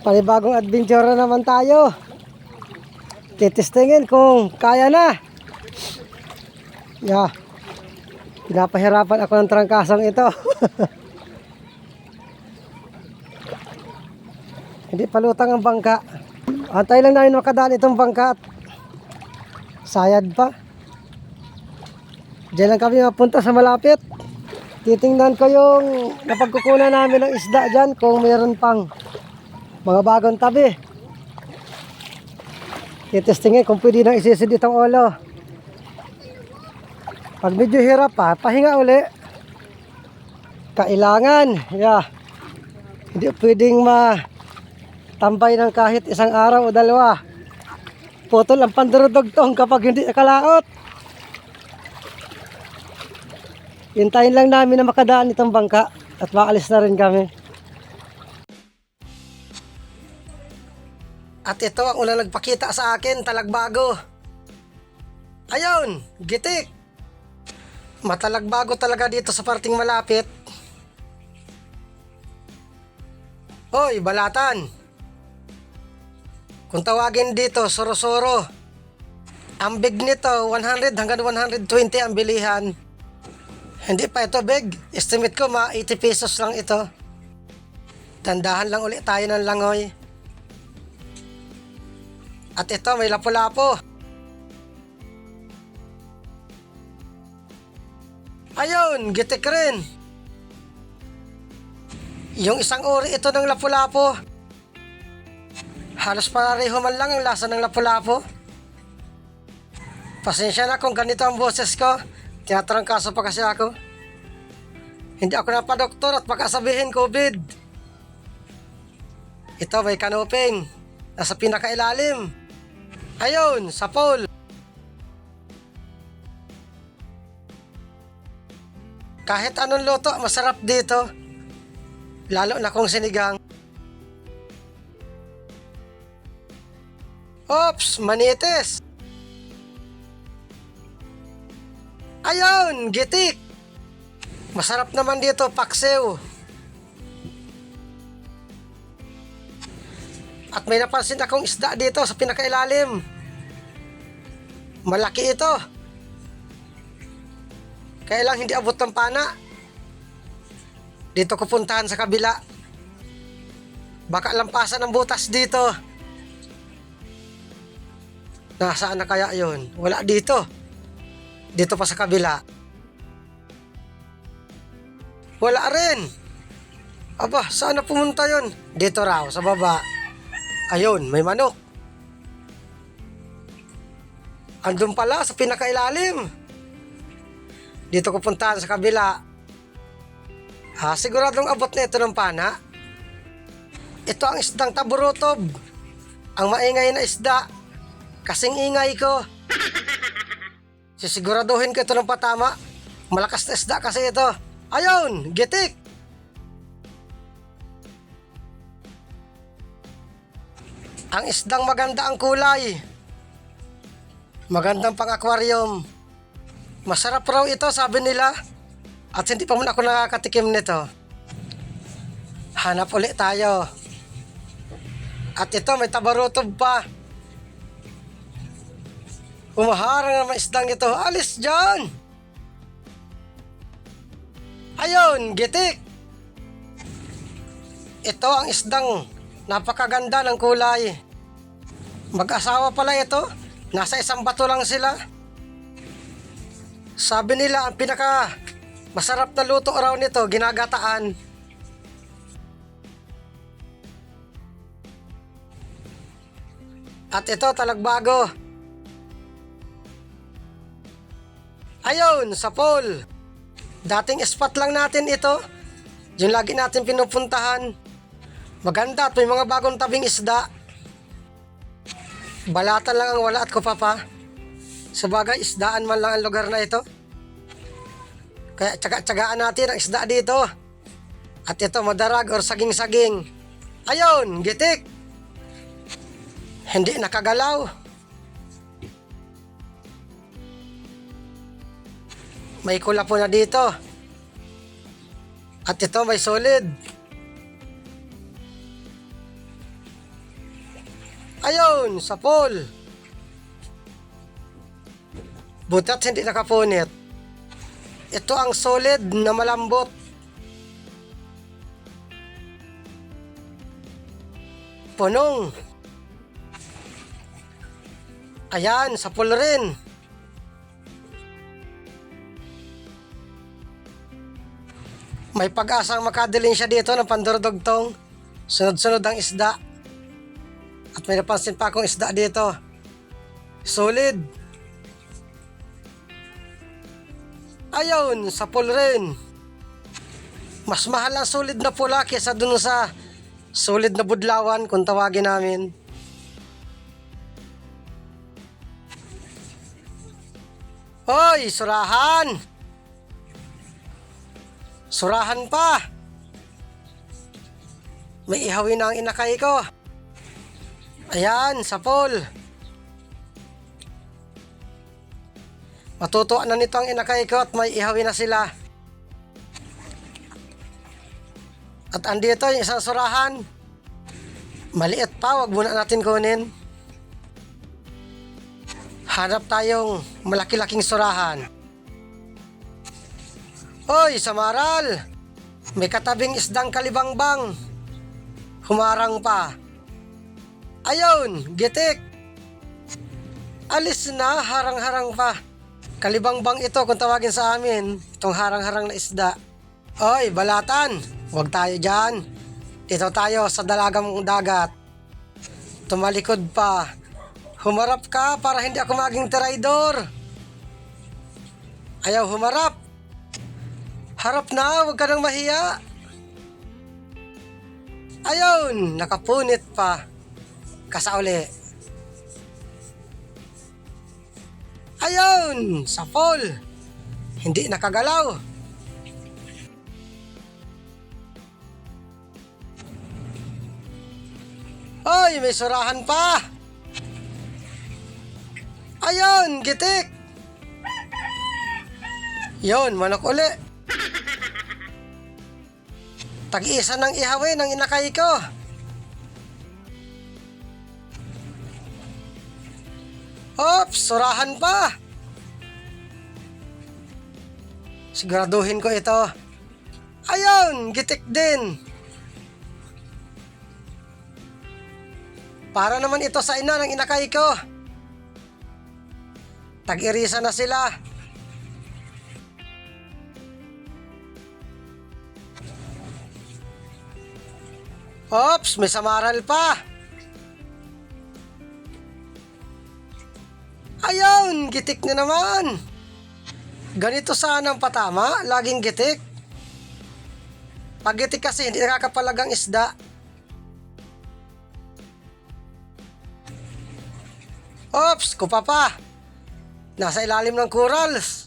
Papanibagong adventure na naman tayo. Titistingin kung kaya na. Yeah. Pinapahirapan ako ng trangkasang ito. Hindi palutang ang bangka. Antay lang namin makadaan itong bangka at sayad pa. Diyan lang kami mapunta sa malapit. Titingnan ko yung napagkukunan namin ng isda dyan kung mayroon pang mga bagong tabi. Titestingin kung pwede nang isisid itong ulo. Pag medyo hirap pa, pahinga uli. Kailangan, yeah. Hindi pwedeng ma tambay ng kahit isang araw o dalawa. Putol ang pandurudugtong kapag hindi nakalaot. Hintayin lang namin na makadaan itong bangka at maalis na rin kami. At ito ang unang nagpakita sa akin, talagbago. Ayun, gitik. Matalagbago talaga dito sa parting malapit. Hoy, balatan. Kung tawagin dito, soro-soro. Ang big nito, 100 hanggang 120 ang bilihan. Hindi pa ito big. Estimate ko, mga 80 pesos lang ito. Tandahan lang ulit tayo ng langoy. At ito, may lapu-lapo. Ayun, gitik rin. Yung isang uri ito ng lapu-lapo. Halos pareho man lang ang lasa ng lapu-lapo. Pasensya na kung ganito ang boses ko. Tinatrangkaso pa kasi ako. Hindi ako napadoktor at baka sabihin COVID. Ito may kanoping. Nasa pinakailalim. Ayun, sa pole. Kahit anong luto, masarap dito. Lalo na kung sinigang. Ops, manitis. Ayun, gitik. Masarap naman dito, paksiw. At may napansin akong isda dito sa pinakailalim. Malaki ito. Kaya lang hindi abot ng pana. Dito ko puntahan sa kabila. Baka lampasan ng butas dito. Nasaan na kaya yon? Wala dito. Dito pa sa kabila. Wala rin. Aba, saan na pumunta yon? Dito raw, sa baba. Ayun, may manok. Andun pala sa pinakailalim. Dito ko puntahan sa kabila. Ha, siguradong abot na ito ng pana. Ito ang isdang taburotob. Ang maingay na isda. Kasing ingay ko. Sisiguraduhin ko ito ng patama. Malakas na isda kasi ito. Ayun, gitik. Ang isdang maganda ang kulay. Magandang pang-aquarium. Masarap raw ito, sabi nila. At hindi pa muna ako nakakatikim nito. Hanap ulit tayo. At ito, may tabarotob pa. Humaharang naman isdang ito. Alis dyan! Ayun, gitik! Ito ang isdang napakaganda ng kulay. Mag-asawa pala ito. Nasa isang bato lang sila. Sabi nila ang pinaka masarap na luto raw nito, ginagataan. At ito talagbago. Ayun, sa pool. Dating spot lang natin ito. Yung lagi natin pinupuntahan. Maganda at may mga bagong tabing isda. Balatan lang ang wala at kupapa. Sa bagay, isdaan man lang ang lugar na ito. Kaya tsaga-tsagaan natin ang isda dito. At ito, madarag or saging-saging. Ayun, gitik. Hindi nakagalaw. May kula po na dito. At ito, may solid. Ayun, sa pool. Butat hindi nakapunit. Ito ang solid na malambot. Punong. Ayan, sa pool rin. May pag-asang makadiling siya dito ng pandurdugtong. Sunod-sunod ang isda. At may napansin pa akong isda dito. Solid. Ayun, sa pool rin. Mas mahal ang solid na pula kesa dun sa solid na budlawan kung tawagin namin. Hoy, surahan! Surahan pa! May ihawin na ang inakay ko. Ayan, sa pool. Matutuwa na nito ang inakay ko at may ihawin na sila. At andito yung isang surahan. Maliit pa, wag muna natin kunin. Hanap tayong malaki-laking surahan. Hoy, samaral! May katabing isdang kalibangbang. Humarang pa. Ayun, gitik. Alis na, harang-harang pa. Kalibangbang ito kung tawagin sa amin. Itong harang-harang na isda. Oy, balatan. Huwag tayo dyan. Dito tayo sa dalagang dagat. Tumalikod pa. Humarap ka para hindi ako maging tiraydor. Ayaw humarap. Harap na, huwag ka nang mahiya. Ayun, nakapunit pa. Kasauli. Ayun, sa fall. Hindi nakagalaw. Ay, may surahan pa. Ayun, gitik. Yon, manok uli. Tag-isa ng ihawin ng inakay ko. Ops, surahan pa. Siguraduhin ko ito. Ayun, gitik din. Para naman ito sa ina ng inakay ko. Tag-irisa na sila. Ops, may samaral pa. Ayun, gitik na naman. Ganito sana ang patama, laging gitik. Pag gitik kasi, hindi nakakapalagang isda. Ops, kupa pa. Nasa ilalim ng corals.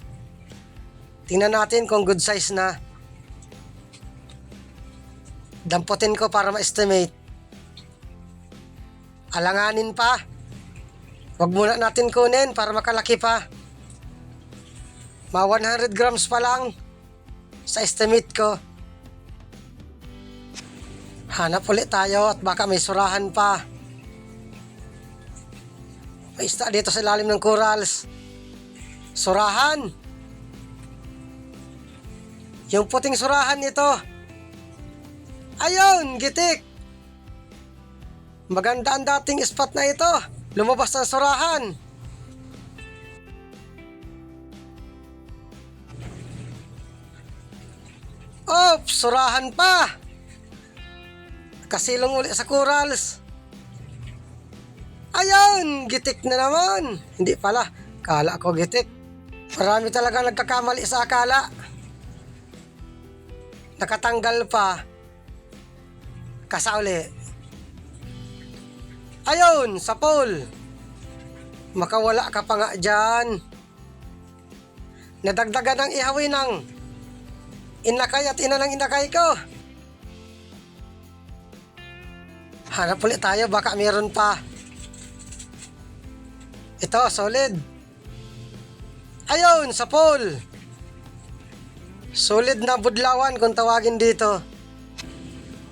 Tingnan natin kung good size na. Damputin ko para ma-estimate. Alanganin pa. Huwag muna natin kunin para makalaki pa. Ma 100 grams pa lang sa estimate ko. Hanap ulit tayo at baka may surahan pa. May isda dito sa lalim ng corals. Surahan. Yung puting surahan nito. Ayun, gitik. Maganda ang dating spot na ito. Lumabas ng surahan. Oops, surahan pa. Kasilong uli sa corals. Ayun, gitik na naman. Hindi pala, kala ko gitik. Marami talaga nagkakamali sa akala. Nakatanggal pa. Kasauli. Ayun, sa pool. Makawala ka pa nga dyan. Nadagdagan ng ihawin ng inakay at ina ng inakay ko. Hanap ulit tayo, baka meron pa. Ito, solid. Ayun, sa pool. Solid na budlawan kung tawagin dito.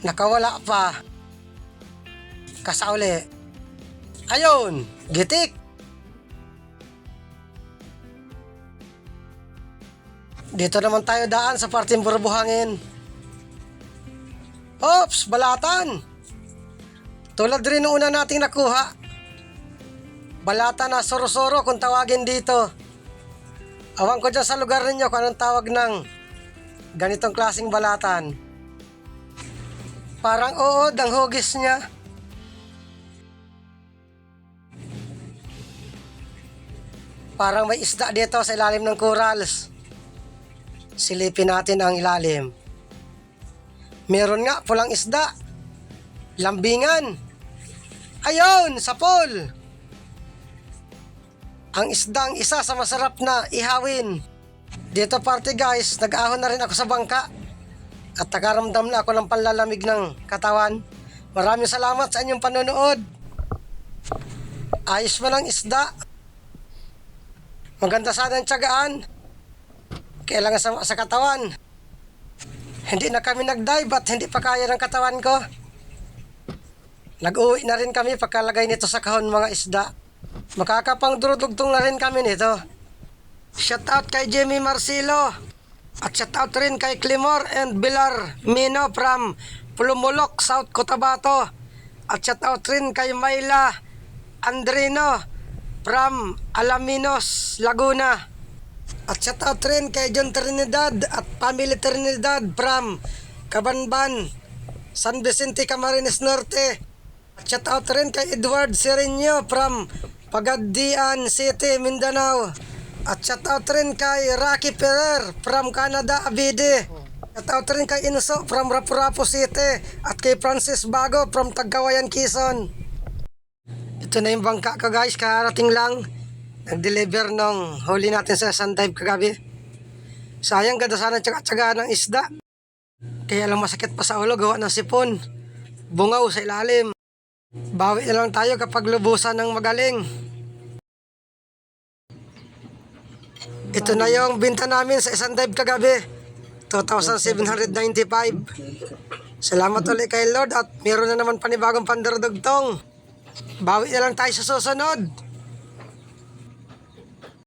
Nakawala pa. Kasauli. Ayun, gitik. Dito naman tayo daan sa parting burbuhangin. Ops, balatan. Tulad rin nung una nating nakuha. Balata na soro-soro kung tawagin dito. Awan ko dyan sa lugar ninyo kung anong tawag ng ganitong klaseng balatan. Parang oo, ang hugis niya. Parang may isda dito sa ilalim ng corals. Silipin natin ang ilalim. Meron nga pulang isda. Lambingan. Ayun, sapol. Ang isda ang isa sa masarap na ihawin. Dito party guys, nag-ahon na rin ako sa bangka. At nakaramdam na ako ng panlalamig ng katawan. Maraming salamat sa inyong panonood. Ayos man ang isda. Maganda sana ang tiyagaan. Kailangan sa, sa katawan. Hindi na kami nag-dive at hindi pa kaya ng katawan ko. Nag-uwi na rin kami pagkalagay nito sa kahon mga isda. Makakapang durudugtong na rin kami nito. Shout out kay Jimmy Marcelo. At shout out rin kay Climor and Bilar Mino from Pulumulok, South Cotabato. At shout out rin kay Mayla Andrino from Alaminos, Laguna. At shout out rin kay John Trinidad at Family Trinidad from Cabanban, San Vicente, Camarines Norte. At shout out rin kay Edward Sereno from Pagadian City, Mindanao. At shout out rin kay Rocky Ferrer from Canada, Abide. Shout out rin kay Inso from Rapurapo City at kay Francis Bago from Tagkawayan, Quezon. Ito na yung bangka ko guys, karating lang. Nag-deliver nung huli natin sa Sundive kagabi. Sayang ganda sana tsaga-tsaga ng isda. Kaya lang masakit pa sa ulo, gawa ng sipon. Bungaw sa ilalim. Bawi na lang tayo kapag lubusan ng magaling. Ito na yung binta namin sa dive kagabi. 2,795. Salamat ulit kay Lord at meron na naman panibagong pandardugtong. Bawi na lang tayo sa susunod.